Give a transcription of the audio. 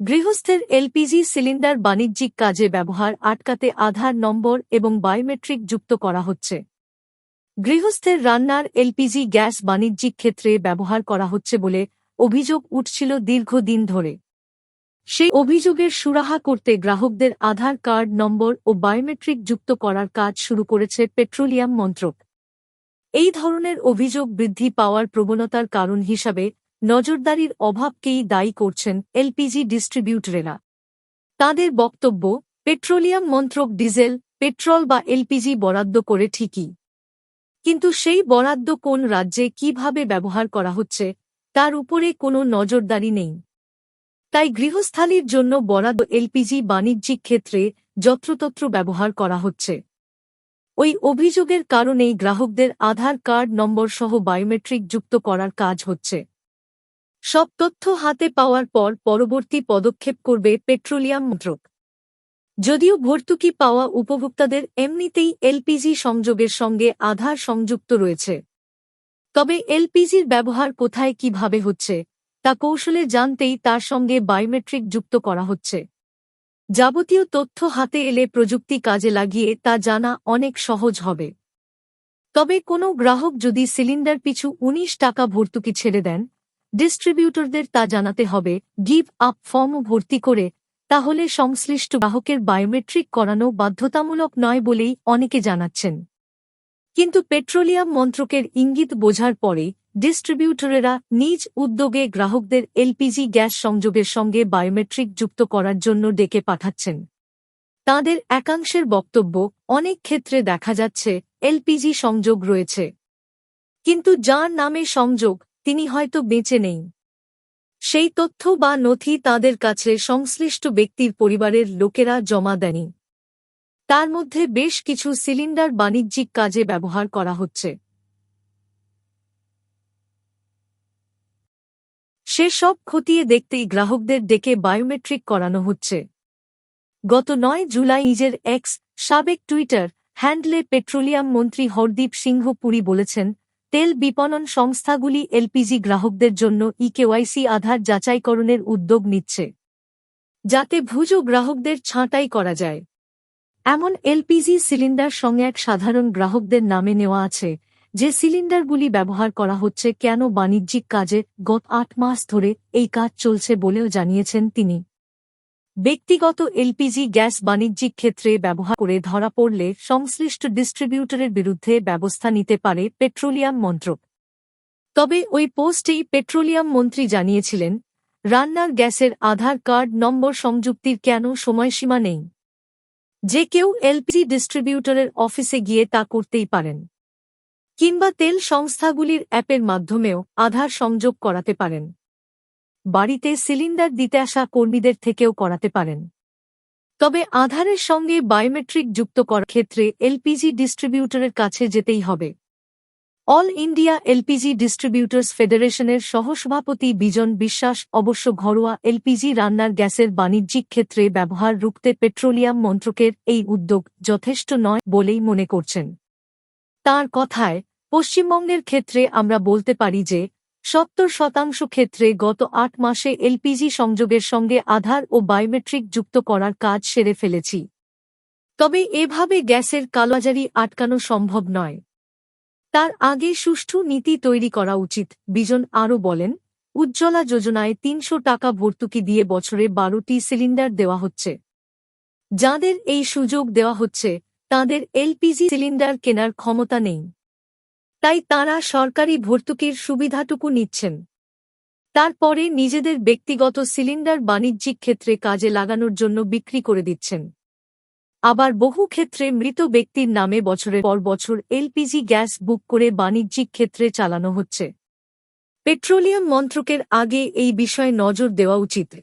গৃহস্থের LPG cylinder বাণিজ্যিক কাজে ব্যবহার আটকাতে আধার নম্বর এবং বায়োমেট্রিক যুক্ত করা হচ্ছে। গৃহস্থের রান্নার এলপিজি গ্যাস বাণিজ্যিক ক্ষেত্রে ব্যবহার করা হচ্ছে বলে অভিযোগ উঠছিল দীর্ঘদিন ধরে। সেই অভিযোগের সুরাহা করতে গ্রাহকদের আধার কার্ড নম্বর ও বায়োমেট্রিক যুক্ত করার কাজ শুরু করেছে পেট্রোলিয়াম মন্ত্রক। এই ধরনের অভিযোগ বৃদ্ধি পাওয়ার প্রবণতার কারণ হিসাবে নজরদারির অভাবকেই দায়ী করছেন এলপিজি ডিস্ট্রিবিউটরেরা। তাদের বক্তব্য, পেট্রোলিয়াম মন্ত্রক ডিজেল, পেট্রোল বা এলপিজি বরাদ্দ করে ঠিকই। কিন্তু সেই বরাদ্দ কোন রাজ্যে কীভাবে ব্যবহার করা হচ্ছে, তার উপরে কোনো নজরদারি নেই। তাই গৃহস্থালির জন্য বরাদ্দ এলপিজি বাণিজ্যিক ক্ষেত্রে যত্রতত্র ব্যবহার করা হচ্ছে। ওই অভিযোগের কারণেই গ্রাহকদের আধার কার্ড নম্বর সহ বায়োমেট্রিক যুক্ত করার কাজ হচ্ছে। সব তথ্য হাতে পাওয়ার পর পরবর্তী পদক্ষেপ করবে পেট্রোলিয়াম মন্ত্রক। যদিও ভর্তুকি পাওয়া উপভোক্তাদের এমনিতেই এলপিজি সংযোগের সঙ্গে আধার সংযুক্ত রয়েছে। তবে এলপিজির ব্যবহার কোথায় কীভাবে হচ্ছে, তা কৌশলে জানতেই তার সঙ্গে বায়োমেট্রিক যুক্ত করা হচ্ছে। যাবতীয় তথ্য হাতে এলে প্রযুক্তি কাজে লাগিয়ে তা জানা অনেক সহজ হবে। তবে কোনো গ্রাহক যদি সিলিন্ডার পিছু ১৯ টাকা ভর্তুকি ছেড়ে দেন ডিস্ট্রিবিউটরদের তা জানাতে হবে, গিভ আপ ফর্ম ভর্তি করে, তাহলে সংশ্লিষ্ট গ্রাহকের বায়োমেট্রিক করানো বাধ্যতামূলক নয় বলেই অনেকে জানাচ্ছেন। কিন্তু পেট্রোলিয়াম মন্ত্রকের ইঙ্গিত বোঝার পরে ডিস্ট্রিবিউটরেরা নিজ উদ্যোগে গ্রাহকদের এলপিজি গ্যাস সংযোগের সঙ্গে বায়োমেট্রিক যুক্ত করার জন্য ডেকে পাঠাচ্ছেন। তাদের একাংশের বক্তব্য, অনেক ক্ষেত্রে দেখা যাচ্ছে, এলপিজি সংযোগ রয়েছে। কিন্তু যার নামে সংযোগ তিনি হয়তো বেঁচে নেই। সেই তথ্য বা নথি তাদের কাছে সংশ্লিষ্ট ব্যক্তির পরিবারের লোকেরা জমা দেয়নি। তার মধ্যে বেশ কিছু সিলিন্ডার বাণিজ্যিক কাজে ব্যবহার করা হচ্ছে। সেসব খতিয়ে দেখতেই গ্রাহকদের ডেকে বায়োমেট্রিক করানো হচ্ছে। গত নয় জুলাই নিজের এক্স সাবেক টুইটার হ্যান্ডলে পেট্রোলিয়াম মন্ত্রী হরদীপ সিংহ পুরী বলেছেন তেল বিপণন সংস্থাগুলি এলপিজি গ্রাহকদের জন্য ইকেওয়াইসি আধার যাচাইকরণের উদ্যোগ নিচ্ছে, যাতে ভুজো গ্রাহকদের ছাঁটাই করা যায়। এমন এলপিজি সিলিন্ডার সঙ্গে এক সাধারণ গ্রাহকদের নামে নেওয়া আছে, যে সিলিন্ডারগুলি ব্যবহার করা হচ্ছে কেন বাণিজ্যিক কাজে গত আট মাস ধরে এই কাজ চলছে বলেও জানিয়েছেন তিনি। ব্যক্তিগত এলপিজি গ্যাস বাণিজ্যিক ক্ষেত্রে ব্যবহার করে ধরা পড়লে সংশ্লিষ্ট ডিস্ট্রিবিউটরের বিরুদ্ধে ব্যবস্থা নিতে পারে পেট্রোলিয়াম মন্ত্রক। তবে ওই পোস্টেই পেট্রোলিয়াম মন্ত্রী জানিয়েছিলেন, রান্নার গ্যাসের আধার কার্ড নম্বর সংযুক্তির কেন সময়সীমা নেই? যে কেউ এলপিজি ডিস্ট্রিবিউটরের অফিসে গিয়ে তা করতেই পারেন। কিংবা তেল সংস্থাগুলির অ্যাপের মাধ্যমেও আধার সংযোগ করাতে পারেন। বাড়িতে সিলিন্ডার দিতে আসা কর্মীদের থেকেও করাতে পারেন। তবে আধারের সঙ্গে বায়োমেট্রিক যুক্ত করার ক্ষেত্রে এলপিজি ডিস্ট্রিবিউটরের কাছে যেতেই হবে। অল ইন্ডিয়া এলপিজি ডিস্ট্রিবিউটর্স ফেডারেশনের সহসভাপতি বিজন বিশ্বাস অবশ্য ঘরোয়া এলপিজি রান্নার গ্যাসের বাণিজ্যিক ক্ষেত্রে ব্যবহার রুখতে পেট্রোলিয়াম মন্ত্রকের এই উদ্যোগ যথেষ্ট নয় বলেই মনে করছেন। তার কথায়, পশ্চিমবঙ্গের ক্ষেত্রে আমরা বলতে পারি যে সত্তর শতাংশ ক্ষেত্রে গত আট মাসে এলপিজি সংযোগের সঙ্গে আধার ও বায়োমেট্রিক যুক্ত করার কাজ সেরে ফেলেছি। তবে এভাবে গ্যাসের কালোবাজারি আটকানো সম্ভব নয়। তার আগে সুষ্ঠু নীতি তৈরি করা উচিত, বিজন আরও বলেন। উজ্জ্বলা যোজনায় তিনশো টাকা ভর্তুকি দিয়ে বছরে বারোটি সিলিন্ডার দেওয়া হচ্ছে। যাদের এই সুযোগ দেওয়া হচ্ছে, তাদের এলপিজি সিলিন্ডার কেনার ক্ষমতা নেই। তাই তাঁরা সরকারি ভর্তুকির সুবিধাটুকু নিচ্ছেন। তারপরে নিজেদের ব্যক্তিগত সিলিন্ডার বাণিজ্যিক ক্ষেত্রে কাজে লাগানোর জন্য বিক্রি করে দিচ্ছেন। আবার বহু ক্ষেত্রে মৃত ব্যক্তির নামে বছরের পর বছর এলপিজি গ্যাস বুক করে বাণিজ্যিক ক্ষেত্রে চালানো হচ্ছে। পেট্রোলিয়াম মন্ত্রকের আগে এই বিষয়ে নজর দেওয়া উচিত।